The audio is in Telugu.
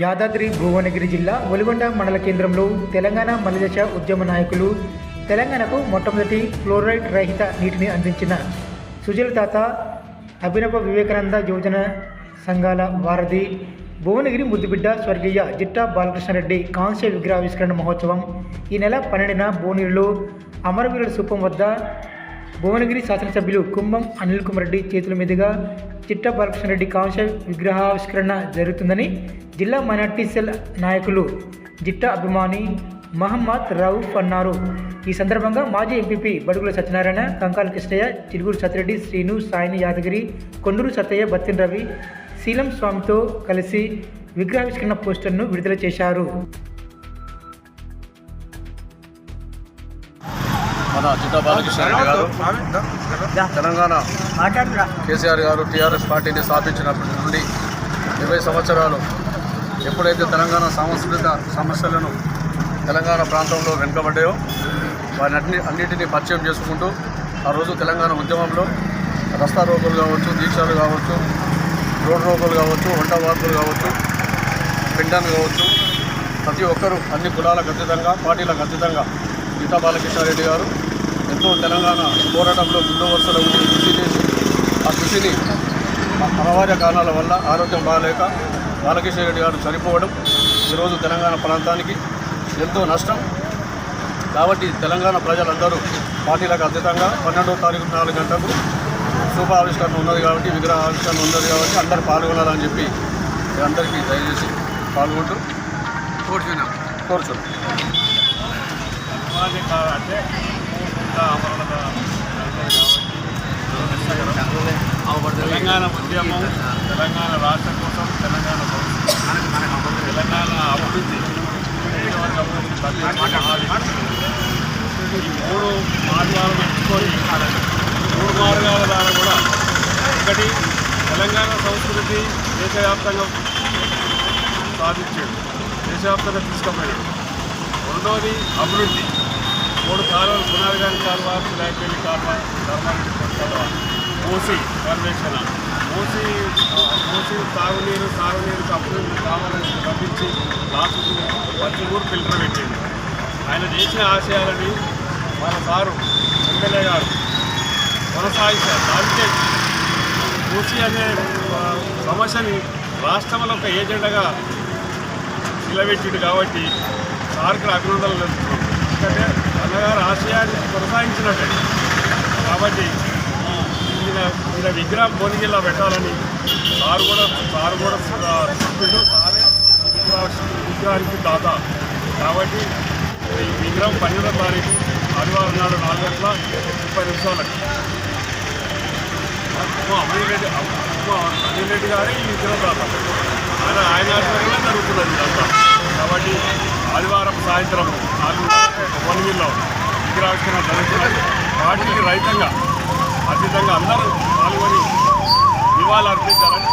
యాదాద్రి భువనగిరి జిల్లా ఒలిగొండ మండల కేంద్రంలో తెలంగాణ మలిదశ ఉద్యమ నాయకులు తెలంగాణకు మొట్టమొదటి ఫ్లోరైడ్ రహిత నీటిని అందించిన సుజల తాత అభినవ వివేకానంద యోజన సంఘాల వారధి భువనగిరి ముద్దుబిడ్డ స్వర్గీయ జిట్టా బాలకృష్ణారెడ్డి కాంస్య విగ్రహావిష్కరణ మహోత్సవం ఈ నెల పన్నెండున భువనగిరిలో అమరవీరుల సూపం వద్ద భువనగిరి శాసనసభ్యులు కుంభం అనిల్ కుమార్ రెడ్డి చేతుల మీదుగా చిట్ట రెడ్డి కాంశ విగ్రహావిష్కరణ జరుగుతుందని జిల్లా మైనార్టీ సెల్ నాయకులు జిట్ట అభిమాని మహమ్మద్ రౌఫ్ అన్నారు. ఈ సందర్భంగా మాజీ ఎంపీపీ బడుగుల సత్యనారాయణ కంకాల కృష్ణయ్య చిలుగురు సత్యరెడ్డి శ్రీను సాయిని యాదగిరి కొండూరు సత్తయ్య బత్తిన రవి శీలం స్వామితో కలిసి విగ్రహావిష్కరణ పోస్టర్ను విడుదల చేశారు. మన జిడ్డా బాలకృష్ణ రెడ్డి గారు. తెలంగాణ. కేసీఆర్ గారు టీఆర్ఎస్ పార్టీని స్థాపించినప్పటి నుండి ఇరవై సంవత్సరాలు ఎప్పుడైతే తెలంగాణ సాంస్కృతిక సమస్యలను తెలంగాణ ప్రాంతంలో వెనుకబడ్డాయో వారిని అన్ని అన్నిటినీ పరిచయం చేసుకుంటూ ఆ రోజు తెలంగాణ ఉద్యమంలో రస్తా రోగులు కావచ్చు దీక్షలు కావచ్చు రోడ్ రోగులు కావచ్చు వంట వార్పులు కావచ్చు పిండాలు కావచ్చు ప్రతి ఒక్కరూ అన్ని కులాలకు అతీతంగా పార్టీలకు అతీతంగా గీతా బాలకృష్ణారెడ్డి గారు ఎంతో తెలంగాణ పోరాటంలో ముందు వరుసలో ఉండి కృషి చేసి ఆ కృషిని అనివార్య కారణాల వల్ల ఆరోగ్యం బాగాలేక బాలకృష్ణారెడ్డి గారు చనిపోవడం ఈరోజు తెలంగాణ ప్రాంతానికి ఎంతో నష్టం. కాబట్టి తెలంగాణ ప్రజలందరూ పార్టీలకు అతీతంగా పన్నెండో తారీఖు నాలుగు గంటలకు శుభ ఆవిష్కరణ ఉన్నది కాబట్టి విగ్రహ ఆవిష్కరణ ఉన్నది కాబట్టి అందరూ పాల్గొనాలని చెప్పి అందరికీ దయచేసి పాల్గొంటూ కోరుచున్నాం. కోరుచున్నాం. అంటే ఇంకా తెలంగాణ ఉద్యమం తెలంగాణ రాష్ట్రం కోసం తెలంగాణ తెలంగాణ అభివృద్ధి ఈ మూడు మార్గాలు ఎంచుకొని మూడు మార్గాల ద్వారా కూడా ఒకటి తెలంగాణ సంస్కృతి దేశవ్యాప్తంగా సాధించాడు దేశవ్యాప్తంగా తీసుకుపోయాడు రెండవది అభివృద్ధి. కాలువలు పునాదిగాని కాలువ సులాకెళ్ళి కాలువ ధర్మానికి కాలువ. మూసి కన్వెన్షన్ మూసి మూసి తాగునీరు సాగునీరుకి అభివృద్ధి కావాలని తప్పించి లాస్ట్కు పచ్చిమూరు ఫిల్టర్ పెట్టింది. ఆయన చేసిన ఆశయాలని మన సారు ఎమ్మెల్యే గారు కొనసాగించారు. దానికే మూసి అనే సమస్యని రాష్ట్రంలో ఒక ఏజెండాగా నిలబెట్టిండు కాబట్టి సార్కి అభినందనలు తెలుపుతున్నాం. ఎందుకంటే అన్నగారు ఆశయాన్ని కొనసాగించినట్టే. కాబట్టి ఈయన విగ్రహం భువనగిరిలో పెట్టాలని సారు కూడా సారు కూడా చెప్పిండు. సారే విగ్రహానికి దాత. కాబట్టి ఈ విగ్రహం పన్నెండో తారీఖు ఆదివారం నాడు నాలుగు గంటల ముప్పై నిమిషాలకి. అమీర్ రెడ్డి అమీర్ రెడ్డి గారే ఈ విగ్రహం దాత. ఆయన ఆయన ఆధ్వర్యంలో జరుగుతున్నది ఇదంతా. కాబట్టి ఆదివారం సాయంత్రం నాలుగు వనగిరిలో విగ్రహావిష్కరణ జరుగుతున్నది వాటికి రైతంగా అతీతంగా అందరూ పాల్గొని నివాళులు అర్పించాలని